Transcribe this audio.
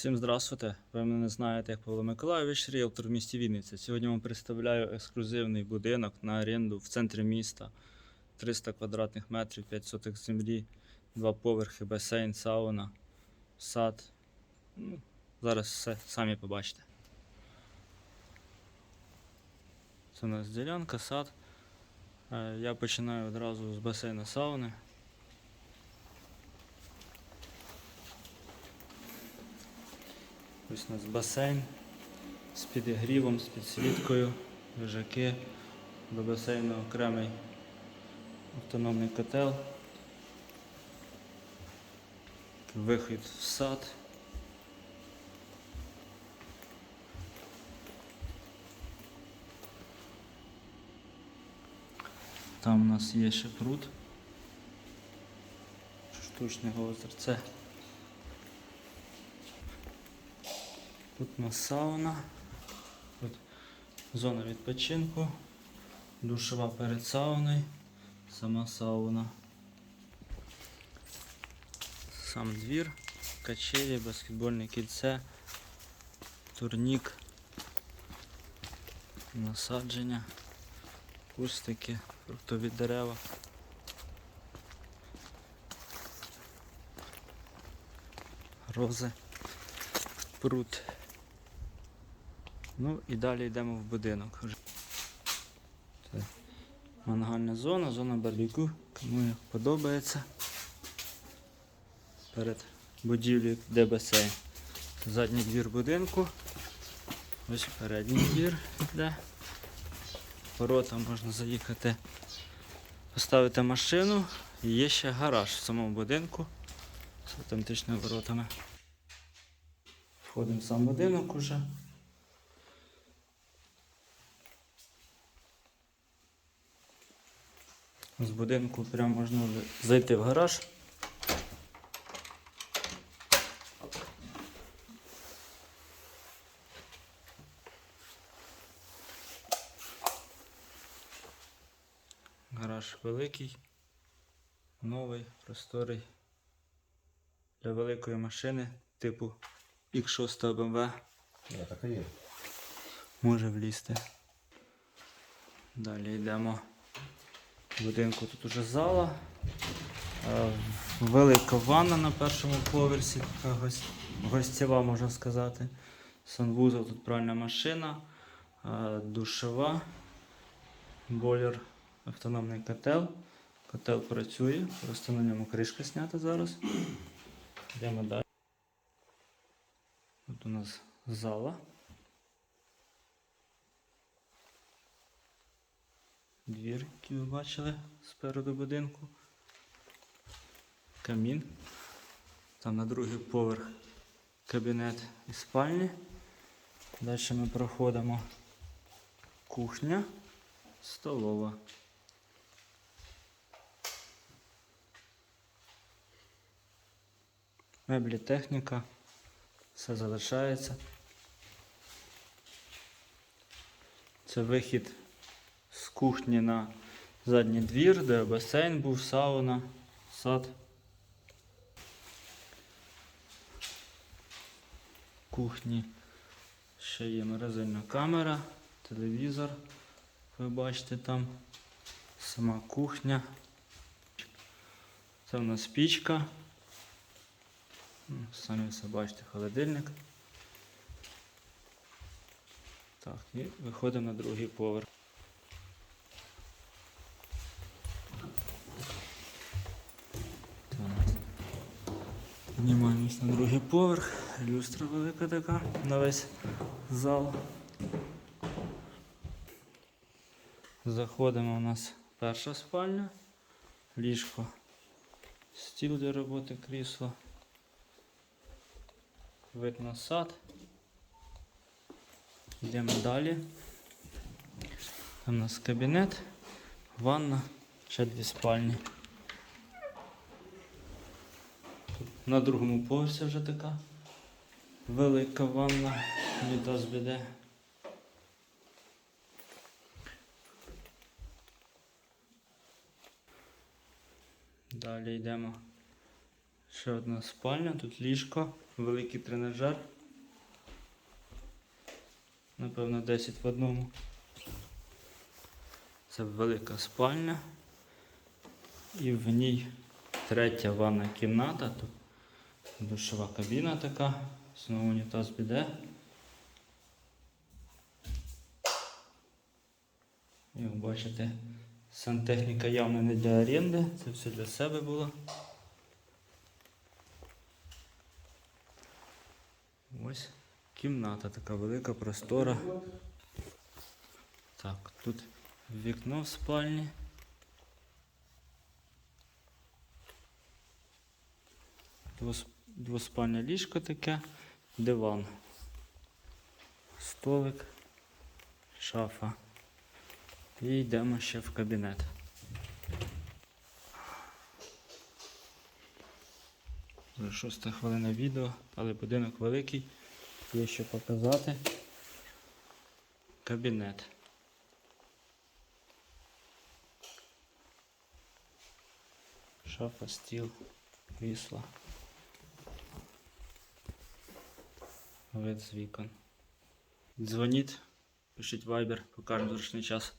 Всім здравствуйте! Ви мене знаєте як Павло Миколайович, ріелтор в місті Вінниця. Сьогодні вам представляю ексклюзивний будинок на оренду в центрі міста. 300 квадратних метрів, 5 сотих землі, два поверхи, басейн, сауна, сад. Ну, зараз все самі побачите. Це у нас ділянка, сад. Е, Я починаю одразу з басейну сауни. Ось у нас басейн з підігрівом, з підсвіткою, лежаки. До басейну окремий автономний котел. Вихід в сад. Там у нас є ще пруд. Штучне озерце. Тут у нас сауна, тут зона відпочинку, душова перед сауною, сама сауна. Сам двір, качелі, баскетбольне кільце, турнік, насадження, кустики, фруктові дерева. Рози, пруд. Ну і далі йдемо в будинок. Це мангальна зона, зона барбекю. Кому як подобається. Перед будівлею де басейн. Задній двір будинку. Ось передній двір йде. Ворота можна заїхати, поставити машину. І є ще гараж в самому будинку з автоматичними воротами. Входимо в сам будинок уже. З будинку прямо можна зайти в гараж. Гараж великий, новий, просторий. Для великої машини типу X6 BMW Да, так і є. може влізти. Далі йдемо будинку. Тут уже зала. Е, Велика ванна на першому поверсі, така гос- гостєва, можна сказати. Санвузол, тут пральна машина, е, душова, бойлер, автономний котел. Котел працює, просто на ньому кришка знята зараз. Йдемо далі. Тут у нас зала. Двір, який ви бачили спереду будинку. Камін. Там на другий поверх кабінет і спальні. Далі ми проходимо кухня, столова. Меблі техніка. Все залишається. Це вихід кухні на задній двір, де басейн був, сауна, сад. Кухні ще є морозильна камера, телевізор. Ви бачите там сама кухня. Це в нас пічка. Ну, Самі все бачите, холодильник. Так, і виходимо на другий поверх. Так. Піднімаємось на другий поверх. Люстра велика така на весь зал. Заходимо у нас перша спальня, ліжко, стіл для роботи, крісло, вид на сад. Йдемо далі. Там у нас кабінет, ванна, ще дві спальні. На другому поверсі вже така велика ванна від ОСБД. Далі йдемо. Ще одна спальня, тут ліжко. великий тренажер. Напевно, 10 в одному. Це велика спальня. І в ній третя ванна кімната. Душова кабіна така. Знову унітаз біде. Як бачите, сантехніка явно не для оренди, це все для себе було. Ось кімната така велика, простора. Так, тут вікно в спальні. Двос- Двоспальне ліжко таке, диван, столик, шафа. І йдемо ще в кабінет. Вже шоста хвилина відео, але будинок великий. Є що показати. Кабінет. Шафа, стіл, крісло. Вид з вікон. Дзвоніть, пишіть вайбер, покажемо зручний час.